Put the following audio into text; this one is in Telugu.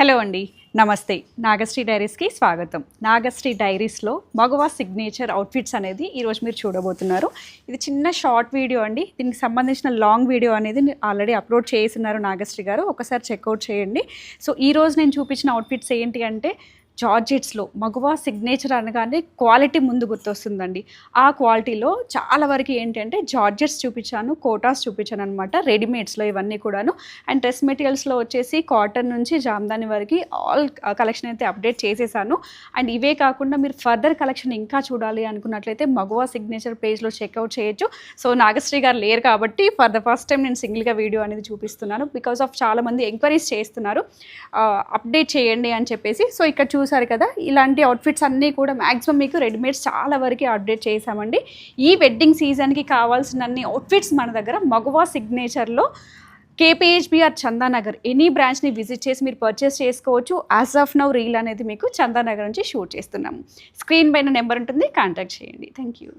హలో అండి. నమస్తే. నాగశ్రీ డైరీస్కి స్వాగతం. నాగశ్రీ డైరీస్లో మగవా సిగ్నేచర్ అవుట్ఫిట్స్ అనేది ఈరోజు మీరు చూడబోతున్నారు. ఇది చిన్న షార్ట్ వీడియో అండి. దీనికి సంబంధించిన లాంగ్ వీడియో అనేది ఆల్రెడీ అప్లోడ్ చేస్తున్నారు నాగశ్రీ గారు. ఒకసారి చెక్అవుట్ చేయండి. సో ఈ రోజు నేను చూపించిన అవుట్ఫిట్స్ ఏంటి అంటే జార్జెట్స్లో మగువా సిగ్నేచర్ అనగానే క్వాలిటీ ముందు గుర్తొస్తుందండి. ఆ క్వాలిటీలో చాలా వరకు ఏంటంటే జార్జెట్స్ చూపించాను కోటాస్ చూపించాను అనమాట రెడీమేడ్స్లో ఇవన్నీ కూడాను. అండ్ డ్రెస్ మెటీరియల్స్లో వచ్చేసి కాటన్ నుంచి జామ్దాని వరకు ఆల్ కలెక్షన్ అయితే అప్డేట్ చేసేసాను. అండ్ ఇవే కాకుండా మీరు ఫర్దర్ కలెక్షన్ ఇంకా చూడాలి అనుకున్నట్లయితే మగువా సిగ్నేచర్ పేజ్లో చెక్అవుట్ చేయొచ్చు. సో నాగశ్రీ గారు లేరు కాబట్టి ఫర్ ద ఫస్ట్ టైం నేను సింగిల్గా వీడియో అనేది చూపిస్తున్నాను. బికాస్ ఆఫ్ చాలామంది ఎంక్వైరీస్ చేస్తున్నారు. అప్డేట్ చేయండి అని చెప్పేసి. సో ఇక్కడ చూసారు కదా ఇలాంటి అవుట్ఫిట్స్ అన్నీ కూడా మ్యాక్సిమం మీకు రెడీమేడ్స్ చాలా వరకు అప్డేట్ చేసామండి ఈ వెడ్డింగ్ సీజన్కి కావాల్సిన అన్ని అవుట్ఫిట్స్ మన దగ్గర మగువా సిగ్నేచర్లో కేపీహెచ్బిఆర్ చందానగర్ ఎనీ బ్రాంచ్ని విజిట్ చేసి మీరు పర్చేస్ చేసుకోవచ్చు. యాజ్ ఆఫ్ నౌ రీల్ అనేది మీకు చందానగర్ నుంచి షూట్ చేస్తున్నాము. స్క్రీన్ పైన నెంబర్ ఉంటుంది కాంటాక్ట్ చేయండి. Thank you